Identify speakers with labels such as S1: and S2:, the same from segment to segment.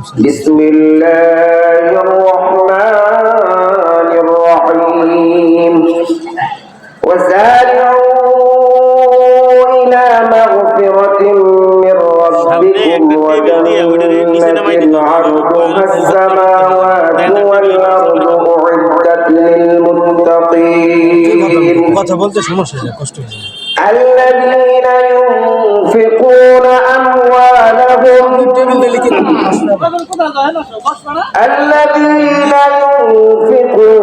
S1: بسم الله الرحمن الرحيم. وسارعوا إلى مغفرة من ربكم وجنة عرضها السماوات والأرض أعدت للمتقين. الذين ينفقون الذين ينفقون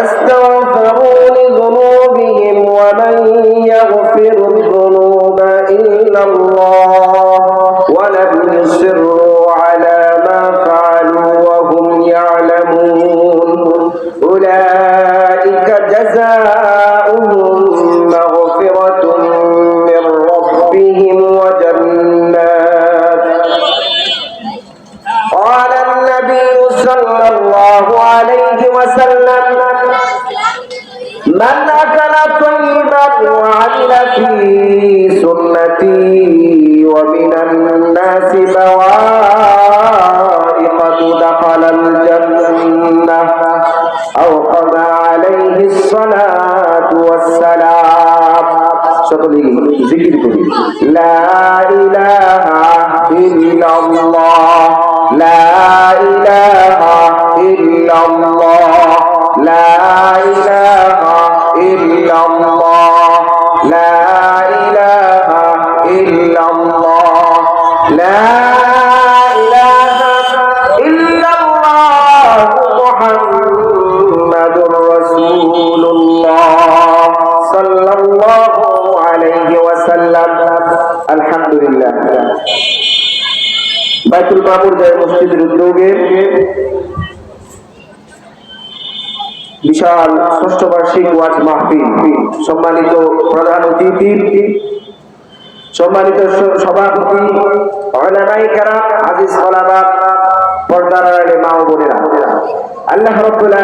S1: فاستغفروا لذنوبهم ومن يغفر صلى الله عليه وسلم من أكل طيبا وعمل في سنتي ومن الناس بوائق دخل الجنة أو قضى عليه الصلاة والسلام সকলেই জিকির করি লা ইল্লাল্লাহ লা ইলাহা ইল্লাল্লাহ লা ইলাহা ইল্লাল্লাহ লা ইলাহা ইল্লাল্লাহ মুহাম্মাদুর রাসূলুল্লাহ সাল্লাল্লাহু আলাইহি ওয়াসাল্লাম আলহামদুলিল্লাহ বাইতুল মামুর জায় মসজিদের উদ্যোগে বিশাল ষষ্ঠ বার্ষিক ওয়াজ মাহফিল। সম্মানিত প্রধান অতিথি, সম্মানিত সভাপতি, ওলামায়ে কেরাম, আজিজ পর্দার আড়ালে মা ও বোনেরা। আল্লাহ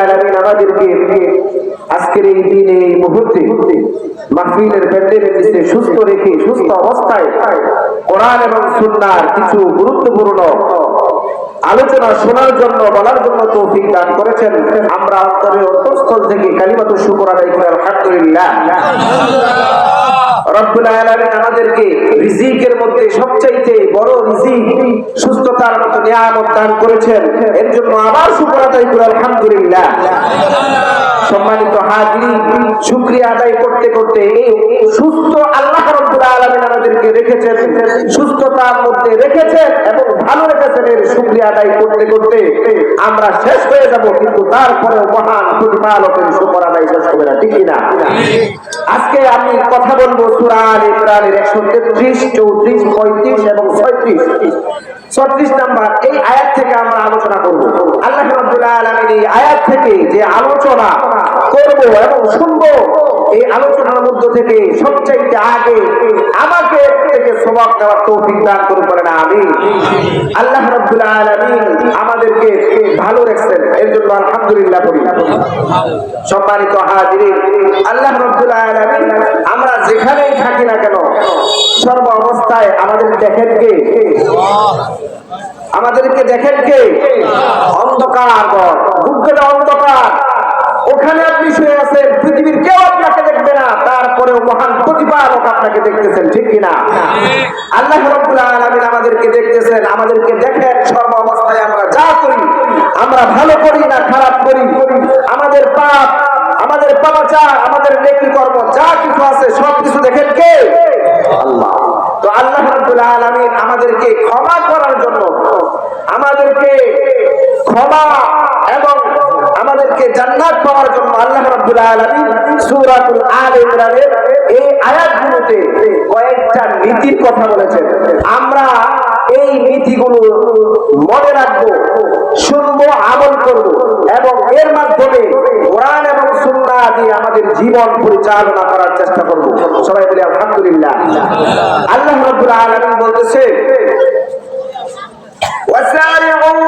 S1: আলামিন আমাদেরকে আজকের এই দিনে, এই মুহূর্তে মাহফিলের সুস্থ রেখে, সুস্থ অবস্থায় কোরআন এবং সুন্নাহর কিছু গুরুত্বপূর্ণ আলোচনা শোনার জন্য, বলার জন্য তৌফিক দান করেছেন। আমরা অন্তরের অন্তঃস্থল থেকে কালিমাত শুকর আদায় করে, আলহামদুলিল্লাহ। আমাদেরকে বড় মতো দান করেছেন। এর জন্য আবার আলহামদুলিল্লাহ। সম্মানিত হাজিরি শুকরিয়া আদায় করতে করতে সুস্থ আল্লাহ আলামিন আমাদেরকে রেখেছেন, সুস্থতার মধ্যে রেখেছেন এবং ভালো রেখেছেন এর শুকরিয়া আদায় করতে করতে আমরা শেষ হয়ে যাব, কিন্তু তারপরেও মহান প্রতিপালকের শুকর আদায় শেষ হবে না, ঠিক কি না আজকে আমি কথা বলব সূরা আল ইমরানের 133 34 35 এবং 36 ছত্রিশ নাম্বার, এই আয়াত থেকে আমরা আলোচনা করব। আল্লাহ রাব্বুল আলামিন এই আয়াত থেকে যে আলোচনা করব এবং শুনব এই আলোচনার মধ্য থেকে সবচাইতে আগে আমাকে থেকে সবাব দেওয়ার তৌফিক দান করুন বলেন আমি আল্লাহ আমাদেরকে ভালো রেখেছেন, এর জন্য আলহামদুলিল্লাহ বলি সম্মানিত হাজিরিন, আল্লাহ আমরা যেখানেই থাকি না কেন, সর্ব অবস্থায় আমাদের দেখেন কে? আমাদেরকে দেখেন কে? অন্ধকার অন্ধকার। ওখানে আপনি শুয়ে আছেন। পৃথিবীর কেউ আপনাকে দেখবে না, তারপরেও মহান প্রতিপালক আপনাকে দেখতেছেন, ঠিক কিনা? আল্লাহ আলামিন আমাদেরকে দেখতেছেন, আমাদেরকে দেখেন, সর্ব অবস্থায় আমরা যা করি, আমরা ভালো করি না খারাপ করি, আমাদের পাপ, আমাদের পাপাচার, আমাদের নেকি কর্ম, যা কিছু আছে সব কিছু দেখেন কে? আল্লাহ। তো আল্লাহ রাব্বুল আলামিন আমাদেরকে ক্ষমা করার জন্য, আমাদেরকে ক্ষমা এবং আমাদেরকে জান্নাত পাওয়ার জন্য আল্লাহ রাব্বুল আলামিন সূরাতুল আল ইমরানের এই আয়াতগুলোতে কয়েকটা নীতির কথা বলেছেন। আমরা এই নীতিগুলো মনে রাখব, শুনব, আমল করব এবং এর মাধ্যমে কোরআন এবং সুন্না দিয়ে আমাদের জীবন পরিচালনা করার চেষ্টা করব। সবাই বলি আলহামদুলিল্লাহ। আল্লাহ রাব্বুল আলামিন বলতেছে وسارعوا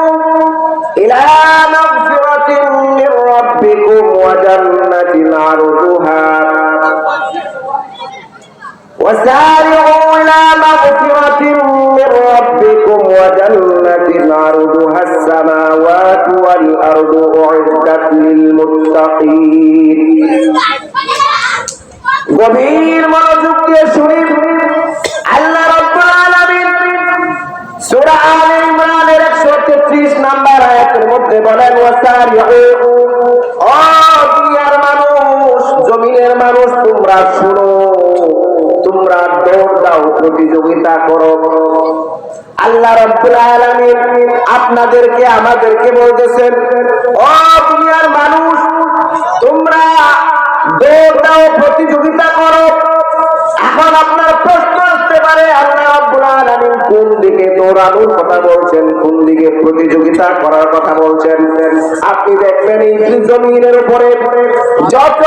S1: إلى مغفرة وجنة عرضها وسارعوا إلى مغفرة من ربكم وجنة عرضها السماوات والأرض أعدت للمتقين গভীর মনোযোগ দিয়ে শুনি আল্লাহ রাব্বুল আলামিন সূরা আলে ইমরানের 133 নাম্বার আয়াতের মধ্যে বলেন ওয়াসারিউ তোমরা শুনো, তোমরা দৌড় দাও, প্রতিযোগিতা করো। আল্লাহ রব্বুল আলামিন আপনাদেরকে, আমাদেরকে বলতেছেন, ও দুনিয়ার মানুষ, তোমরা দৌড় দাও, প্রতিযোগিতা প্রতিযোগিতা করার কথা বলছেন। আপনি দেখবেন এই জমিনের উপরে যত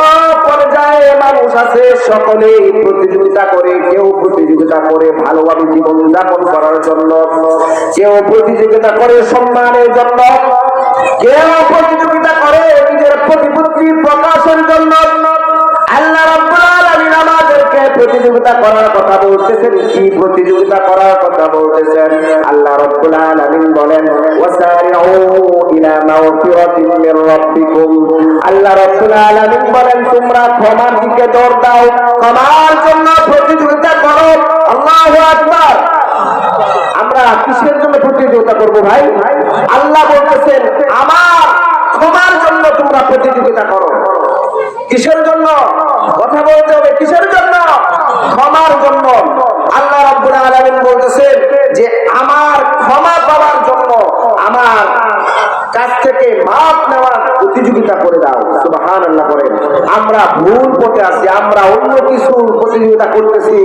S1: পর্যায়ে মানুষ আছে প্রতিযোগিতা করে, কেউ প্রতিযোগিতা করে ভালোভাবে জীবন যাপন করার জন্য, কেউ প্রতিযোগিতা করে সম্মানের জন্য, কেউ প্রতিযোগিতা করে নিজের প্রতিপত্তি প্রকাশের জন্য প্রতিযোগিতা করার কথা বলতেছেন, কি প্রতিযোগিতা করার কথা বলতেছেন? আল্লাহ রাব্বুল আলামিন বলেন, ওয়াসারিউ ইলা মাগফিরাতিন মির রাব্বিকুম। আল্লাহ রাব্বুল আলামিন বলেন, তোমরা ক্ষমার দিকে দৌড় দাও। ক্ষমার জন্য প্রতিযোগিতা করো। আল্লাহু আকবার। আমরা কিসের জন্য প্রতিযোগিতা করব ভাই? আল্লাহ বলতেছেন, আমার ক্ষমার জন্য তোমরা প্রতিযোগিতা করো। কিসের জন্য? কথা বলতে হবে, কিসের জন্য? আমরা অন্য কিছু প্রতিযোগিতা করতেছি।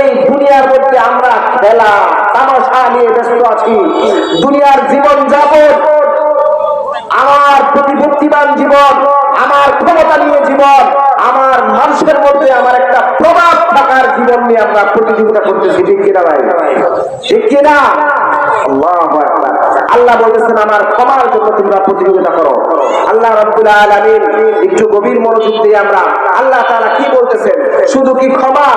S1: এই দুনিয়ার মধ্যে আমরা খেলা, তামাশা নিয়ে ব্যস্ত আছি। দুনিয়ার জীবন আমার প্রতিপত্তিবান জীবন, আমার ক্ষমতা নিয়ে জীবন, আমার মানুষের মধ্যে আমার একটা প্রভাব থাকার জীবন নিয়ে আমরা প্রতিযোগিতা করতেছি। ঠিক কিনা ভাই? ঠিক কিনা। আল্লাহ বলতেছেন, আমার ক্ষমার জন্য তোমরা প্রতিযোগিতা করো। আল্লাহ রাব্বুল আলামিন একটু গভীর মনোযোগ দিয়ে আমরা আল্লাহ তাআলা কি বলতেছেন? শুধু কি ক্ষমা?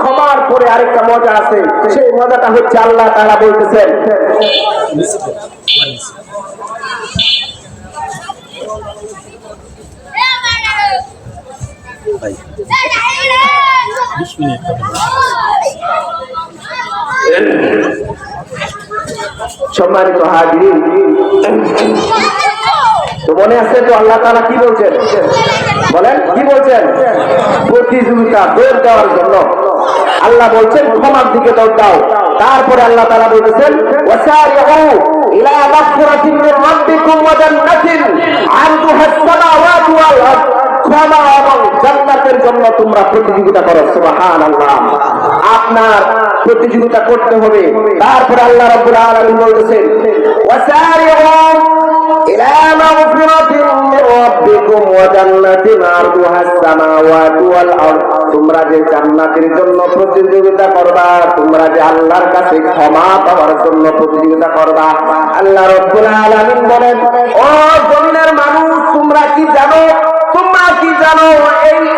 S1: ক্ষমার পরে আরেকটা মজা আছে। সেই মজাটা হচ্ছে আল্লাহ তাআলা বলতেছেন
S2: বিশ।
S1: সম্মানিত হাজির তো মনে আছে তো আল্লাহ তাআলা কি বলছেন? বলেন, কি বলছেন? প্রতিযোগিতা দৌড় দেওয়ার জন্য। আল্লাহ বলছেন ক্ষমার দিকে দৌড় দাও। তারপরে আল্লাহ তারা বলতেছেন ইলা মাগফিরাতিন মির রাব্বিকুম ওয়া জান্নাতিন আরদুহা আস-সামাওয়াতু ওয়াল আরদ। ক্ষমা এবং জান্নাতের জন্য তোমরা আপনার প্রতিযোগিতা করতে হবে। তারপরে আল্লাহ রাব্বুল আলামিন বলতেছেন ওয়াসারিউ ইলা মাগফিরাতিন আরদ। তোমরা যে জান্নাতের জন্য প্রতিযোগিতা করবা, তোমরা যে আল্লাহর কাছে ক্ষমা পাওয়ার জন্য প্রতিযোগিতা করবা, আল্লাহ রাব্বুল আলামিন বলেন, ও জমিনের মানুষ, তোমরা কি জানো? তোমরা কি জানো? এই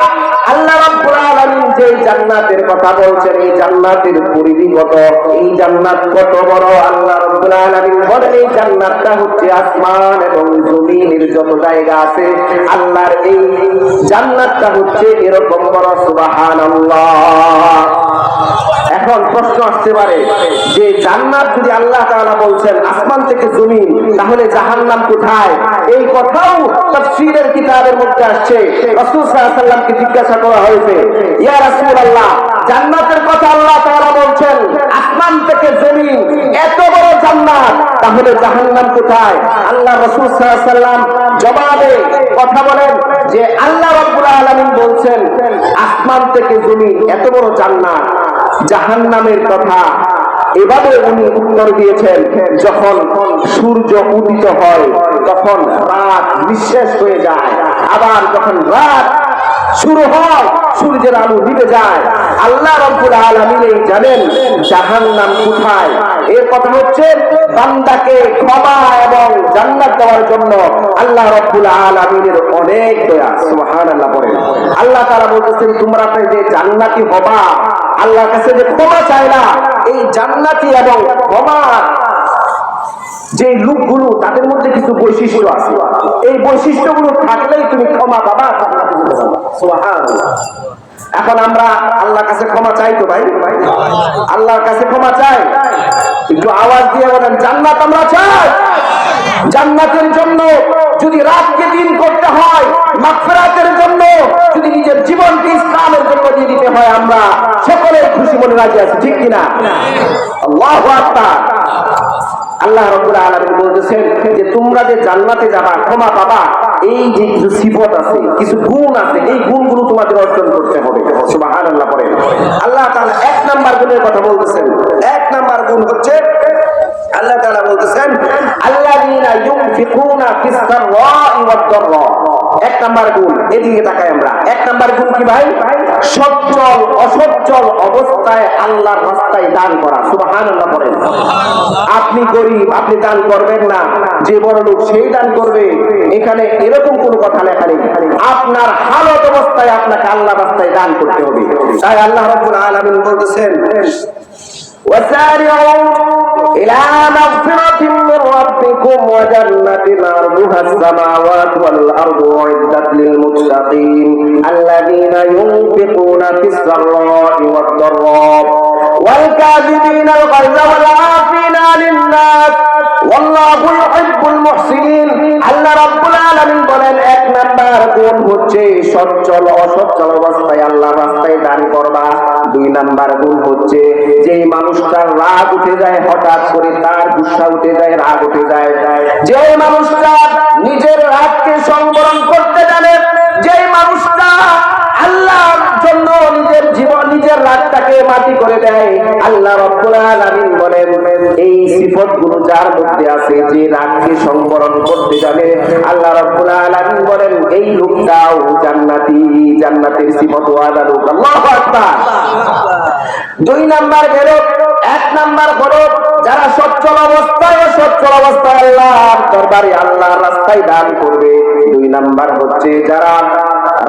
S1: আল্লাহ রাব্বুল আলামিন জান্নাতের কথা বলছেন, এই জান্নাতের পরিধি কত? এই জান্নাত কত বড়? আল্লাহ রাব্বুল আলামিন বলেন, এই জান্নাতটা হচ্ছে আসমান এবং জমিনের যত জায়গা আছে, আল্লাহর এই জান্নাতটা হচ্ছে এরকম বড়, সুবহানাল্লাহ। এখন প্রশ্ন আসতে পারে, যে জান্নাত যদি আল্লাহ তাআলা বলছেন আসমান থেকে জমিন, তাহলে জাহান্নাম কোথায়? এই কথাও তাফসীরের কিতাবের মধ্যে আসছে। রাসূল সাল্লাল্লাহু আলাইহি জিজ্ঞাসা করা হয়েছে, ইয়া রাসূলুল্লাহ জান্নাতের কথা আল্লাহ তাআলা বলছেন, আসমান থেকে জমিন এত বড় জান্নাত, তাহলে জাহান্নাম কোথায়? আল্লাহ রাসূল সাল্লাম জবাবে কথা বলেন যে, আল্লাহ রাব্বুল আলামিন বলছেন, আসমান থেকে জমিন এত বড় জান্নাত জাহান নামের কথা। এভাবে উনি উত্তর দিয়েছেন, যখন সূর্য উদিত হয়, তখন রাত নিঃশেষ হয়ে যায়। আবার যখন রাত শুরু হয় সূর্যের আলো নিভে যায়। আল্লাহ রব্বুল আলামিন জানেন জাহান্নাম কোথায়? এর কথা হচ্ছে বান্দাকে ক্ষমা এবং জান্নাত দেওয়ার জন্য আল্লাহ রব্বুল আলামিনের অনেক দয়া, সুবহানাল্লাহ বলেন। আল্লাহ তাআলা বলতেছেন, তোমরা যে জান্নাতি হবা, আল্লাহর কাছে যে ক্ষমা চাইলা, এই জান্নাতি এবং ক্ষমা যে লোকগুলো তাদের মধ্যে কিছু বৈশিষ্ট্য আছে, এই বৈশিষ্ট্যগুলো থাকলেই তুমি ক্ষমা। সুবহানাল্লাহ। এখন আমরা আল্লাহর কাছে ক্ষমা চাই তো ভাই? আল্লাহর কাছে ক্ষমা চাই? একটু আওয়াজ দিয়ে বলেন, জান্নাত আমরা চাই। জান্নাতের জন্য যদি রাতকে দিন করতে হয়, মাগফিরাতের জন্য যদি নিজের জীবনকে ইসলামের জন্য দিয়ে দিতে হয় আমরা সকলের খুশি মনে রাজি আছি, ঠিক কিনা? আল্লাহু আল্লাহ রবুল আলামিন বলতেছেন যে তোমরা যে জান্নাতে যাবা, ক্ষমা পাবা, এই যে কিছু সিফত আছে, কিছু গুণ আছে, এই গুণগুলো তোমাদের অর্জন করতে হবে। আল্লাহ পরে আল্লাহ তাহলে এক নাম্বার গুণের কথা বলতেছেন। এক নাম্বার গুণ হচ্ছে আল্লাহ তাআলা বলতেছেন আল্লাযীনা ইউনফিকুনা এক নাম্বার গুণ এদিকে তাকাই আমরা। এক নাম্বার গুণ কি ভাই? সচ্ছল অসচ্ছল অবস্থায় আল্লাহর রাস্তায় দান করা। সুবহানাল্লাহ বলেন। আপনি গরিব আপনি দান করবেন না। যে বড় লোক সেই দান করবে। এখানে এরকম কোনো কথা লেখা নেই। আপনার হালত অবস্থায় আপনাকে আল্লাহ রাস্তায় দান করতে হবে। তাই আল্লাহ রাব্বুল আলামিন বলতেছেন وسارعوا إلى مغفرة من ربكم وجنة عرضها السماوات والأرض أعدت للمتقين الذين ينفقون في السراء والضراء والكاذبين الغيظ والعافين المحسنين দান করবা। দুই নাম্বার হচ্ছে যে মানুষটার রাগ উঠে যায়, হঠাৎ করে তার গুসা উঠে যায়, রাগ উঠে যায়। যে মানুষটা নিজের রাগকে সংবরণ করতে নিজের জীবন, নিজের রাগটাকে মাটি করে দেয়। আল্লাহ রব্বুল বলেন, এই সিফতগুলো যার মধ্যে আছে, যে রাগকে সংবরণ করতে জানে, আল্লাহ রব্বুল বলেন, এই লোকটাও জান্নাতি, জান্নাতের সিফত ওয়ালা লোক আল্লাহু দুই নাম্বার গেল এক নাম্বার হলো যারা সচ্ছল অবস্থায় সচ্ছল অবস্থায় আল্লাহ দরবারে আল্লাহর রাস্তায় দান করবে। দুই নাম্বার হচ্ছে, যারা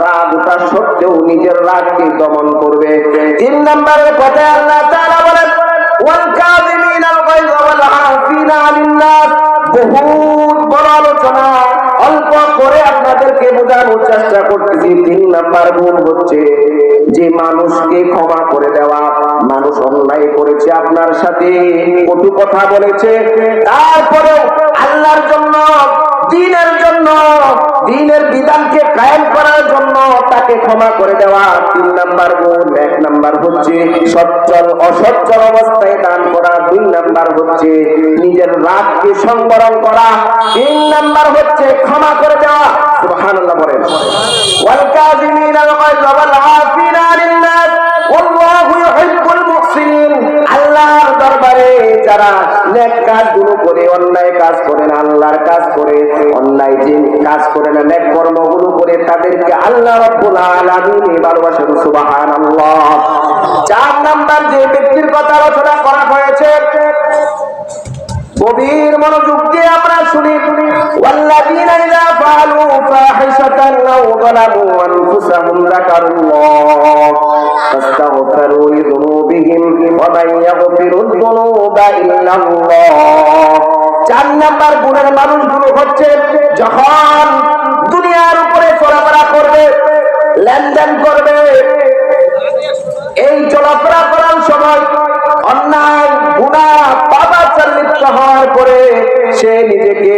S1: রাগ ওঠা সত্ত্বেও নিজের রাগকে দমন করবে। তিন নাম্বারের কথা আল্লাহ তাআলা বলেন, ওয়াল কাযিমিনাল গায়জ ওয়াল আফিনা আনিন বহুত বড় আলোচনা। অল্প করে আপনাদেরকে বোঝানোর চেষ্টা করতেছি, তিন নাম্বার গুণ হচ্ছে যে মানুষকে ক্ষমা করে দেওয়া। মানুষ অন্যায় করেছে আপনার সাথে, কটু কথা বলেছে। তারপরেও আল্লাহর জন্য, দিনের জন্য দিনের বিধানকে কায়েম করার জন্য তাকে ক্ষমা করে দেওয়া তিন নাম্বার গুণ এক নাম্বার হচ্ছে সচ্ছল, অসচ্ছল অবস্থায় দান করা। দুই নাম্বার হচ্ছে নিজের রাগকে সংবরণ করা। তিন নাম্বার হচ্ছে ক্ষমা করে দেওয়া। সুবহানাল্লাহ বলেন। ওয়াল কাযিমিনাল গায়জ ওয়াল আফিনা আনিন নাস ওয়াল্লাহু আল্লাহর দরবারে যারা নেক কাজগুলো করে, অন্যায় কাজ করে না, আল্লাহর কাজ করে, অন্যায় যে কাজ করে না, নেক কর্মগুলো করে, তাদেরকে আল্লাহ রব্বুল আলামিন ভালোবাসেন, সুবহানাল্লাহ। চার নাম্বার যে ব্যক্তির কথা আলোচনা করা হয়েছে গভীর মনোযোগ দিয়ে আমরা শুনি। ওয়াল্লাযীনা ইযা ফাআলু ফাহিশাতান আও যালামু আনফুসাহুম যাকারুল্লাহ। চার নাম্বার গুণের মানুষগুলো হচ্ছে, যখন দুনিয়ার উপরে চলাফেরা করবে, লেনদেন করবে, এই চলাফেরা করার সময় অন্যায় গুণা লিপ্ত হওয়ার পরে সে নিজেকে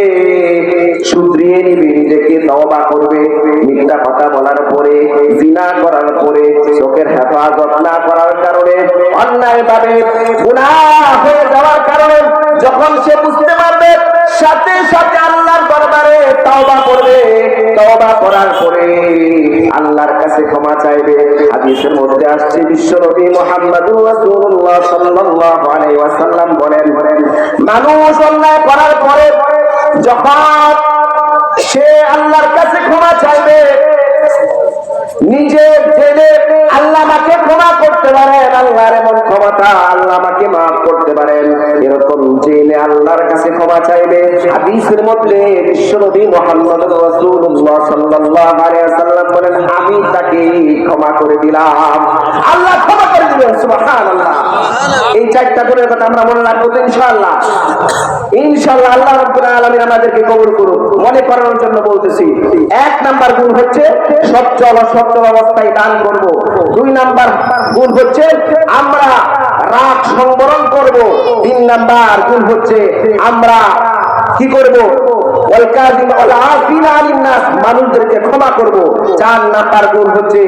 S1: শুধরিয়ে নিবে, নিজেকে তওবা করবে। মিথ্যা কথা বলার পরে, জিনা করার পরে, চোখের হেফাজত না করার কারণে অন্যায় ভাবে হয়ে যাওয়ার কারণে যখন সে বুঝতে পারবে তওবা করার পরে আল্লাহর কাছে ক্ষমা চাইবে। হাদিসের মধ্যে আসছে, বিশ্বনবী মুহাম্মদুর রাসূলুল্লাহ সাল্লাল্লাহু আলাইহি ওয়াসাল্লাম বলেন, মানুষ অন্যায় করার পরে যখন সে আল্লাহর কাছে ক্ষমা চাইবে নিজে জেনে আল্লাহ আমাকে ক্ষমা করতে পারেন। আল্লাহর এমন ক্ষমতা আল্লাহ আমাকে মাফ করতে পারেন। এরকম জেনে আল্লাহর কাছে ক্ষমা চাইবে। হাদিসের মধ্যে বিশ্বনবী মুহাম্মদ রাসূলুল্লাহ সাল্লাল্লাহু আলাইহি ওয়াসাল্লাম বলেন আমি তাকে ক্ষমা করে দিলাম। আল্লাহ ক্ষমা করে দিবেন সুবহানাল্লাহ। এই চারটা গুণের কথা আমরা মনে রাখব ইনশাআল্লাহ। ইনশাআল্লাহ আল্লাহ রাব্বুল আলামিন আমাদেরকে কবুল করুন মনে করানোর জন্য বলতেছি এক নাম্বার গুণ হচ্ছে সচ্ছল অবস্থায় দান করব। দুই নাম্বার গুণ হচ্ছে আমরা রাগ সংবরণ করব। তিন নাম্বার গুণ হচ্ছে আমরা কি করব? মানুষদেরকে ক্ষমা করব। চার নাম্বার গুণ হচ্ছে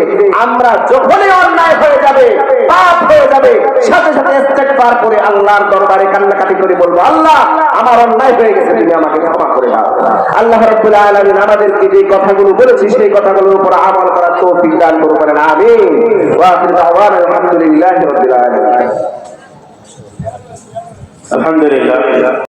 S1: আমরা যখনই অন্যায় হয়ে যাবে, পাপ হয়ে যাবে, সাথে সাথে ইস্তেগফার করে আল্লাহর দরবারে কান্নাকাটি করে বলব, আল্লাহ, আমার অন্যায় হয়ে গেছে, তুমি আমাকে ক্ষমা করে আল্লাহ রাব্বুল আলামিন আমাদেরকে যে কথাগুলো বলেছি, সেই কথাগুলোর উপর আমল করার তৌফিক দান করুন, বলেন, আমিন। ওয়া আখির দাওয়ানা, আলহামদুলিল্লাহি রাব্বিল আলামিন।
S3: আলহামদুলিল্লাহ।